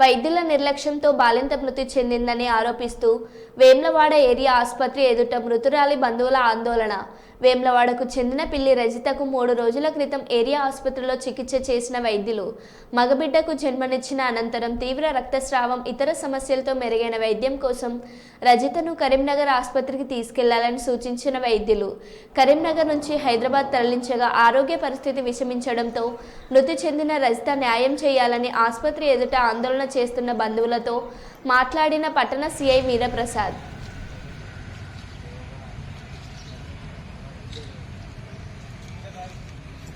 వైద్యుల నిర్లక్ష్యంతో బాలింత మృతి చెందిందని ఆరోపిస్తూ వేమ్లవాడ ఏరియా ఆసుపత్రి ఎదుట మృతురాలి బంధువుల ఆందోళన. వేమ్లవాడకు చెందిన పిల్లి రజితకు మూడు రోజుల క్రితం ఏరియా ఆసుపత్రిలో చికిత్స చేసిన వైద్యులు. మగబిడ్డకు జన్మనిచ్చిన అనంతరం తీవ్ర రక్తస్రావం ఇతర సమస్యలతో మెరుగైన వైద్యం కోసం రజితను కరీంనగర్ ఆసుపత్రికి తీసుకెళ్ళాలని సూచించిన వైద్యులు. కరీంనగర్ నుంచి హైదరాబాద్ తరలించగా ఆరోగ్య పరిస్థితి విషమించడంతో మృతి చెందిన రజిత న్యాయం చేయాలని ఆసుపత్రి ఎదుట ఆందోళన చేస్తున్న బంధువులతో మాట్లాడిన పట్టణ సిఐ వీరప్రసాద్.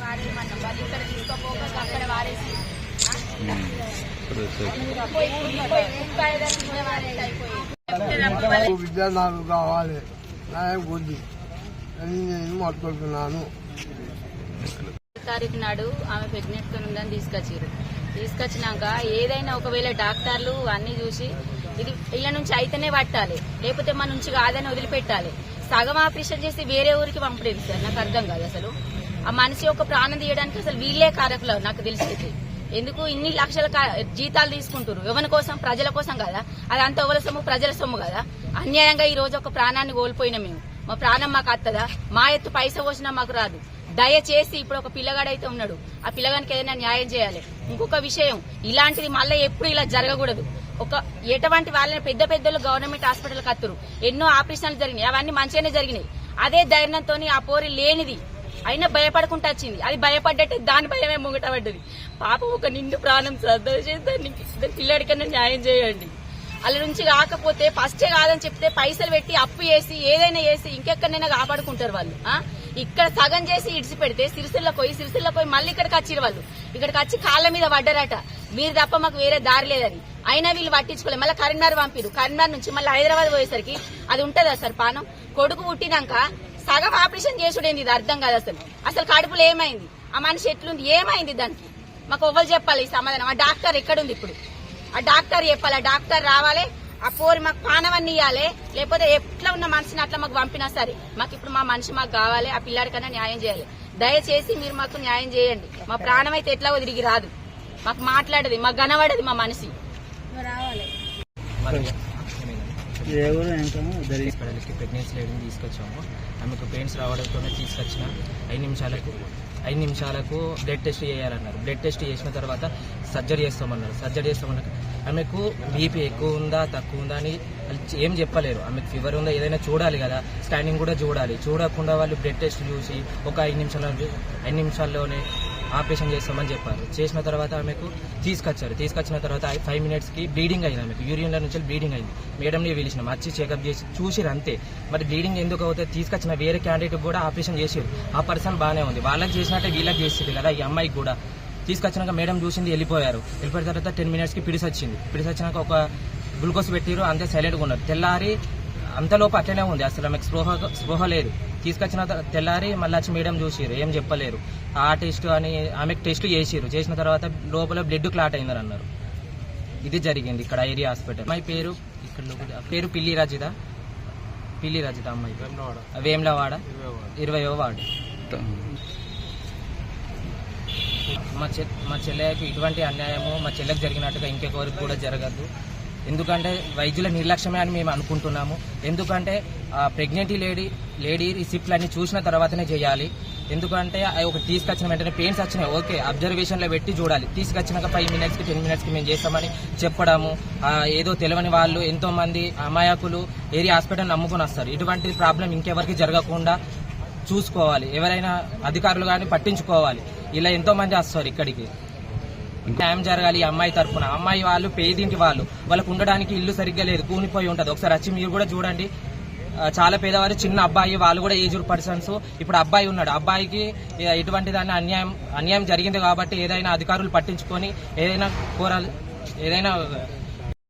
వారేమన్నా వాళ్ళు ఇక్కడ తీసుకోపోక అక్కడ వారేసి నాకు నాకు కావాలి. న్యాయం కొద్ది అని నేను మాట్లాడుతున్నాను. తారీఖు నాడు ఆమె ప్రెగ్నెంట్తో ఉందని తీసుకొచ్చారు తీసుకొచ్చినాక ఏదైనా ఒకవేళ డాక్టర్లు అన్ని చూసి ఇది ఇళ్ళ నుంచి అయితేనే పట్టాలి లేకపోతే మన నుంచి కాదని వదిలిపెట్టాలి. సగం ఆపరేషన్ చేసి వేరే ఊరికి పంపలేదు సార్ నాకు అర్థం కాదు అసలు. ఆ మనిషి ఒక ప్రాణం తీయడానికి అసలు వీళ్ళే కారకులు నాకు తెలిసేది ఎందుకు ఇన్ని లక్షల కా- జీతాలు తీసుకుంటారు ఎవరి కోసం? ప్రజల కోసం కదా. అది అంత ఎవరి సొమ్ము? ప్రజల సొమ్ము కదా. అన్యాయంగా ఈ రోజు ఒక ప్రాణాన్ని కోల్పోయినా మేము. మా ప్రాణం మాకు అత్తదా? మా ఎత్తు పైస పోసినా మాకు రాదు. దయచేసి ఇప్పుడు ఒక పిల్లగాడైతే ఉన్నాడు. ఆ పిల్లగానికి ఏదైనా న్యాయం చేయాలి. ఇంకొక విషయం ఇలాంటిది మళ్ళీ ఎప్పుడు ఇలా జరగకూడదు. ఒక ఎటువంటి వాళ్ళని పెద్ద పెద్దలు గవర్నమెంట్ హాస్పిటల్ కత్తురు ఎన్నో ఆపరేషన్లు జరిగినాయి. అవన్నీ మంచిగానే జరిగినాయి. అదే ధైర్యంతో ఆ పోరి లేనిది. అయినా భయపడకుండా వచ్చింది. అది భయపడ్డట్టే దాని భయమే ముంగట పడ్డది. పాపం ఒక నిండు ప్రాణం శ్రద్ధ చేద్దాన్ని పిల్లడికన్నా న్యాయం చేయండి. వాళ్ళ నుంచి కాకపోతే ఫస్టే కాదని చెప్తే పైసలు పెట్టి అప్పు చేసి ఏదైనా చేసి ఇంకెక్కడైనా కాపాడుకుంటారు వాళ్ళు. ఇక్కడ సగం చేసి ఇడిచి పెడితే సిరిసిల్ల పోయి సిరిసిల్ల పోయి మళ్ళీ ఇక్కడికి వచ్చిరు వాళ్ళు. ఇక్కడికి వచ్చి కాళ్ళ మీద పడ్డారట. మీరు తప్ప మాకు వేరే దారి లేదని. అయినా వీళ్ళు పట్టించుకోలేదు మళ్ళీ కరీంనగర్ పంపిరు. కరీంనగర్ నుంచి మళ్ళీ హైదరాబాద్ పోయేసరికి అది ఉంటుందా సార్ పానం? కొడుకు పుట్టినాక సగం ఆపరేషన్ చేసుడేంది ఇది అర్థం కాదు అసలు. అసలు కడుపులో ఏమైంది? ఆ మనిషి ఎట్లుంది? ఏమైంది దానికి? మాకు ఎవ్వరు చెప్పాలి ఈ సమాధానం. ఆ డాక్టర్ ఎక్కడుంది ఇప్పుడు? ఆ డాక్టర్ చెప్పాలి. ఆ డాక్టర్ రావాలి. ఆ పోరి మాకు పానవన్నీ ఇవ్వాలి లేకపోతే ఎట్లా ఉన్న మనిషిని అట్లా మాకు పంపినా సరే మాకు ఇప్పుడు మా మనిషి మాకు కావాలి ఆ పిల్లాడికన్నా న్యాయం చేయాలి. దయచేసి మీరు మాకు న్యాయం చేయండి. మా ప్రాణం అయితే ఎట్లా తిరిగి రాదు. మాకు మాట్లాడదు మాకు కనబడదు మా మనిషి. పిల్లలకి ప్రెగ్నెన్సీ లేడీని తీసుకొచ్చాము. ఆమెకు పెయిన్స్ రావడంతోనే తీసుకొచ్చిన. ఐదు నిమిషాలకు ఐదు నిమిషాలకు బ్లడ్ టెస్ట్ చేయాలన్నారు. బ్లడ్ టెస్ట్ చేసిన తర్వాత సర్జరీ చేస్తామన్నారు. సర్జరీ చేస్తామన్నారు. ఆమెకు బీపీ ఎక్కువ ఉందా తక్కువ ఉందా అని ఏం చెప్పలేరు. ఆమెకు ఫీవర్ ఉందా ఏదైనా చూడాలి కదా. స్కానింగ్ కూడా చూడాలి. చూడకుండా వాళ్ళు బ్లడ్ టెస్ట్ చూసి ఒక ఐదు నిమిషాల ఐదు నిమిషాల్లోనే ఆపరేషన్ చేస్తామని చెప్పారు. చేసిన తర్వాత ఆమెకు తీసుకొచ్చారు. తీసుకొచ్చిన తర్వాత ఫైవ్ మినిట్స్కి బ్లీడింగ్ అయింది ఆమెకు. యూరిన్ల నుంచి బ్లీడింగ్ అయింది. మేడంని పిలిచినాం. వచ్చి చెకప్ చేసి చూసిరు అంతే. మరి బ్లీడింగ్ ఎందుకు అవుతే తీసుకొచ్చిన వేరే క్యాండిడేట్ కూడా ఆపరేషన్ చేసారు ఆ పర్సన్ బాగానే ఉంది. వాళ్ళకి చేసినట్టే వీళ్ళకి చేసింది కదా ఈ అమ్మాయికి కూడా. తీసుకొచ్చినాక మేడం చూసింది వెళ్ళిపోయారు. వెళ్ళిపోయిన తర్వాత టెన్ మినిట్స్కి పిడిసి వచ్చింది పిడిసి వచ్చినాక ఒక గ్లూకోజ్ పెట్టిరు అంతే సైలెంట్గా ఉన్నారు. తెల్లారి అంతలోపు అట్లనే ఉంది. అసలు ఆమెకు స్పృహ స్పృహ లేదు. తీసుకొచ్చిన తెల్లారి మళ్ళీ వచ్చి మేడం చూసిరు ఏం చెప్పలేరు. ఆ టెస్ట్ అని ఆమెకు టెస్ట్ చేసిరు చేసిన తర్వాత లోపల బ్లడ్ క్లాట్ అయిందని అన్నారు ఇది జరిగింది ఇక్కడ ఏరియా హాస్పిటల్. అమ్మాయి పేరు? ఇక్కడ పేరు పిల్లి రజిత. పిల్లి రజిత అమ్మాయి వేమ్లవాడ. ఇరవయో వార్డు. మా చె మా చెల్లెకి ఇటువంటి అన్యాయము మా చెల్లెకి జరిగినట్టుగా ఇంకెవరికి కూడా జరగద్దు. ఎందుకంటే వైద్యుల నిర్లక్ష్యమే అని మేము అనుకుంటున్నాము. ఎందుకంటే ప్రెగ్నెంటీ లేడీ లేడీ రిసిప్ట్లన్నీ చూసిన తర్వాతనే చేయాలి. ఎందుకంటే అవి ఒక తీసుకొచ్చిన వెంటనే పెయిన్స్ వచ్చినాయి. ఓకే అబ్జర్వేషన్లో పెట్టి చూడాలి. తీసుకొచ్చినాక ఫైవ్ మినిట్స్కి టెన్ మినిట్స్కి మేము చేస్తామని చెప్పడము. ఏదో తెలియని వాళ్ళు ఎంతోమంది అమాయకులు ఏరియా హాస్పిటల్ నమ్ముకొని వస్తారు. ఇటువంటి ప్రాబ్లం ఇంకెవరికి జరగకుండా చూసుకోవాలి. ఎవరైనా అధికారులు కానీ పట్టించుకోవాలి. ఇలా ఎంతోమంది వస్తారు ఇక్కడికి. న్యాయం జరగాలి ఈ అమ్మాయి తరపున. అమ్మాయి వాళ్ళు పేదింటి వాళ్ళు. వాళ్ళకు ఉండడానికి ఇల్లు సరిగ్గా లేదు కూలిపోయి ఉంటది. ఒకసారి వచ్చి మీరు కూడా చూడండి. చాలా పేదవారు చిన్న అబ్బాయి వాళ్ళు కూడా ఏజ్డ్ పర్సన్స్ ఇప్పుడు అబ్బాయి ఉన్నాడు. అబ్బాయికి ఎటువంటి దాన్ని అన్యాయం అన్యాయం జరిగింది కాబట్టి ఏదైనా అధికారులు పట్టించుకొని ఏదైనా కోరాలి ఏదైనా